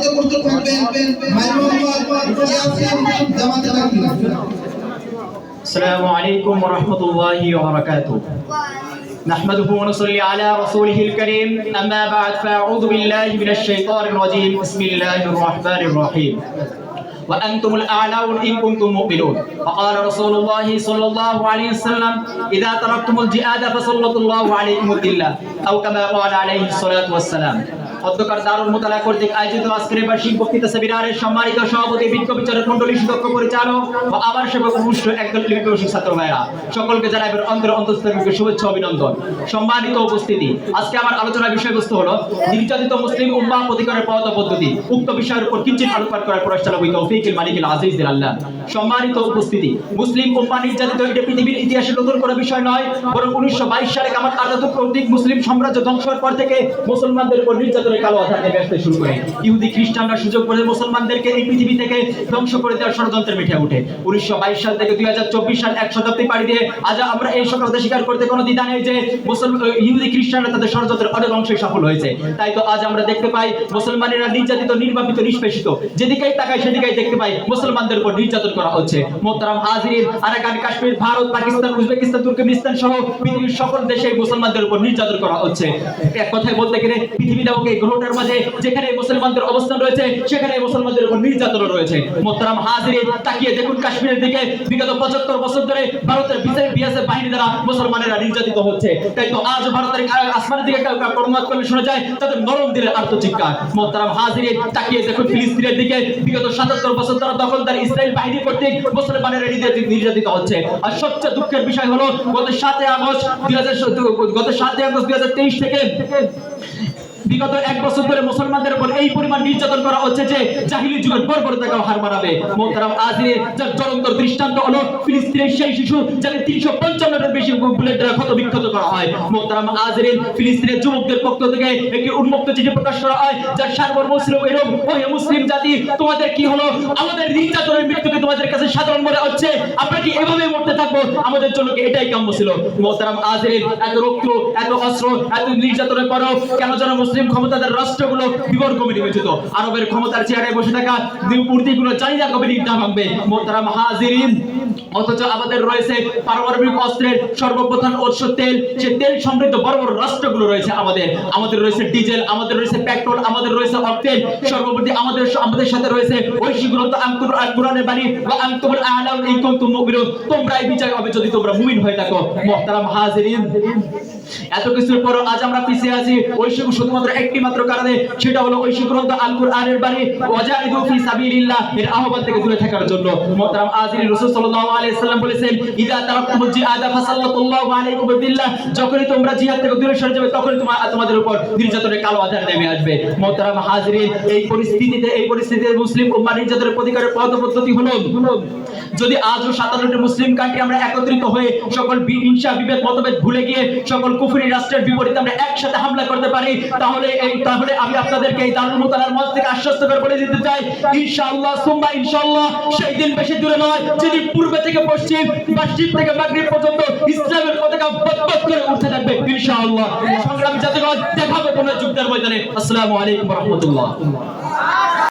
করতে করতে থাকবেন ভাই মোহাম্মদ ইয়াসিন জামাতে তাকবীর السلام عليكم ورحمة الله وبركاته نحمده ونصلي على رسوله الكريم أما بعد فأعوذ بالله من الشيطان الرجيم بسم الله الرحمن الرحيم وأنتم الأعلون إن كنتم مؤمنون وقال رسول الله صلى الله عليه وسلم إذا تركتم الجهاد فسلط الله عليكم الذلة أو كما قال عليه الصلاة والسلام অধ্যকার দারুল মোতালা কর্তৃক আয়োজিত আজকের বার্ষিক বক্তৃতা সেমিনারের সম্মানিত সভাপতি বিচারক মন্ডলী সুদক্ষ পরিচালক ও আমার সেবক অনুষ্ঠ একদল ছাত্র ভাইরা সকলকে অন্তর শুভেচ্ছা অভিনন্দন। সম্মানিত উপস্থিতি। আজকে আমার বিষয়বস্তু হলো, নির্যাতিত মুসলিম উম্মা পদ্ধতি। উক্ত বিষয়ের উপর কিঞ্চিত আলোকপাত করার আজিজ আল্লাহ। সম্মানিত উপস্থিতি। মুসলিম উম্মা নির্যাতিত এটা পৃথিবীর ইতিহাসে নতুন কোনো বিষয় নয়, বরং উনিশশো বাইশ সালে কামাত আজাদ কর্তৃক মুসলিম সাম্রাজ্য ধ্বংসের পর থেকে মুসলমানদের উপর নির্যাতনের কালো নেমে আসতে শুরু করে। ইহুদি, খ্রিস্টানরা সুযোগ করে মুসলমানদেরকে এই পৃথিবী থেকে ধ্বংস করে দেওয়ার ষড়যন্ত্রে মিঠে ওঠে উনিশশো বাইশ সাল থেকে দুই হাজার চব্বিশ সাল এক শতাব্দী পাড়ি দিয়ে আজ আমরা এই সফলতা স্বীকার করতে কোনো দ্বিধা নেই যে মুসলমান ইহুদি, খ্রিস্টানরা তাদের ষড়যন্ত্রের অনেক অংশে সফল হয়েছে। তাই তো আজ আমরা দেখতে পাই মুসলমানেরা নির্যাতিত, নির্বাপিত, নিষ্পেষিত। যেদিকেই তাকাই সেদিকেই দেখতে পাই মুসলমানদের উপর নির্যাতন করা হচ্ছে। মোহতারাম হাজির Arakan Kashmir, Bharat, Pakistan, Uzbekistan, Turkmenistan সহ পৃথিবীর সকল দেশে মুসলমানদের উপর নির্যাতন করা হচ্ছে। এক কথায় বলতে গেলে পৃথিবী নামক গ্রহটার মাঝে যেখানে মুসলমানদের অবস্থান রয়েছে, সেখানে মুসলমানদের উপর নির্যাতন রয়েছে। মোহতারাম হাজির, তাকিয়ে দেখুন কাশ্মীরের দিকে। বিগত পঁচাত্তর বছর ধরে ভারতের বিএসএফ বাহিনী দ্বারা মুসলমানেরা নির্যাতিত হচ্ছে। তাই তো আজ ভারতের আসমানের দিকে কর্মত করলে শোনা যায়, তাদের নরম দিলের আত্মচিৎকার। মোহতারাম হাজির, তাকিয়ে দেখুন ফিলিস্তিনের দিকে। বিগত সাতাত্তর বছর ধরে দখলদার ইসরায়েল বাহিনী কর্তৃক মুসলমানেরা নির্যাতিত নির্যাতিত হচ্ছে। আর সবচেয়ে দুঃখের বিষয় হলো, গত সাতই আগস্ট দুই হাজার গত সাতই আগস্ট দুই হাজার তেইশ থেকে বিগত এক বছর ধরে মুসলমানদের উপর এই পরিমাণ নির্যাতন করা হচ্ছে যে জাহিলি যুগের বর্বরতাকেও হার মানাবে। মোহতারাম আজিরে যার জ্বলন্ত দৃষ্টান্ত হলো ফিলিস্তিনের সেই শিশু যাকে তিনশো পঞ্চান্নটার বেশি বুলেট দ্বারা ক্ষত বিক্ষত করা হয়। মোহতারাম আজিরে ফিলিস্তিনের যুবকদের পক্ষ থেকে একটি উন্মুক্ত চিঠি প্রকাশ করা হয়, যার সার্বভৌম ছিল এরকম ওহে মুসলিম জাতি, তোমাদের কি হলো? আমাদের নির্যাতনের মৃত্যুকে তোমাদের কাছে সাধারণ মনে হচ্ছে? আমরা কি এভাবে মরতে থাকব? আমাদের জন্য কি এটাই কাম্য ছিল? মোহতারাম আজিরে এত রক্ত, এত অস্ত্র, এত নির্যাতনের পরও কেন যেন মুসলিম ক্ষমতাদার রাষ্ট্রগুলো বিবর কমিটি নিবেচিত আরবের ক্ষমতার চেয়ারে বসে থাকা মূর্তিগুলো জানি না নির্দাম ভাঙবে মোহতারাম হাজিরিন, অথচ আমাদের রয়েছে পারমাণবিক অস্ত্রের সর্বপ্রধান উৎস তেল। সে তেল সমৃদ্ধ বড় বড় রাষ্ট্রগুলো রয়েছে আমাদের। আমাদের রয়েছে ডিজেল, আমাদের রয়েছে পেট্রোল, আমাদের রয়েছে অক্টেন। সর্বোপরি আমাদের আমাদের সাথে রয়েছে ঐশী গ্রন্থ বাণী বা আলাউ এই তোমরা এই বিজয় হবে যদি তোমরা মুমিন হয়ে থাকো। মুহতারাম এত কিছুর পর আজ আমরা পিছিয়ে আছি। ঐশী শুধুমাত্র একটি মাত্র কারণে সেটা হলো ঐশী গ্রন্থ আল কোরআনের বাণী, ওয়াজাহিদু ফি সাবিলিল্লাহ এর আহ্বান থেকে দূরে থাকার জন্য। মুহতারাম হাজিরিন রাসূল সাল্লাল্লাহু আলাইহি সাল্লাম বলেছেন, ইদা তারাকতুমুল জিহাদা ফাসাল্লাতুল্লাহু আলাইকুম বিল্লাহ যখনই তোমরা জিহাদ থেকে দূরে সরে যাবে, তখনই তোমার তোমাদের উপর নির্যাতনের কালো আধার নেমে আসবে। মুহতারাম হাজিরিন, এই পরিস্থিতিতে এই পরিস্থিতিতে মুসলিম উম্মাহ নির্যাতনের প্রতিকারের পথ পদ্ধতি হলো, যদি আজও সাতান্নটি মুসলিম কান্ট্রি আমরা একত্রিত হয়ে সকল হিংসা বিভেদ, মতভেদ ভুলে গিয়ে সকল কুফরি রাষ্ট্রের বিপরীতে আমরা একসাথে হামলা করতে পারি, তাহলে এই তাহলে আমি আপনাদেরকে এই দারুল মুতালার মঞ্চ থেকে আশ্বস্ত করে বলে দিতে চাই, ইনশাআল্লাহ, সুম্মা, ইনশাআল্লাহ, সেই দিন বেশি দূরে নয় যদি পূর্বে থেকে পশ্চিম পশ্চিম থেকে মাগরিব পর্যন্ত ইসলামের পতাকা বদবদ করে উঠতে থাকবে, ইনশাআল্লাহ। সংগ্রামী জাতিগণ দেখাবে তোমরা যুদ্ধের ময়দানে। আসসালামু আলাইকুম রাহমাতুল্লাহ।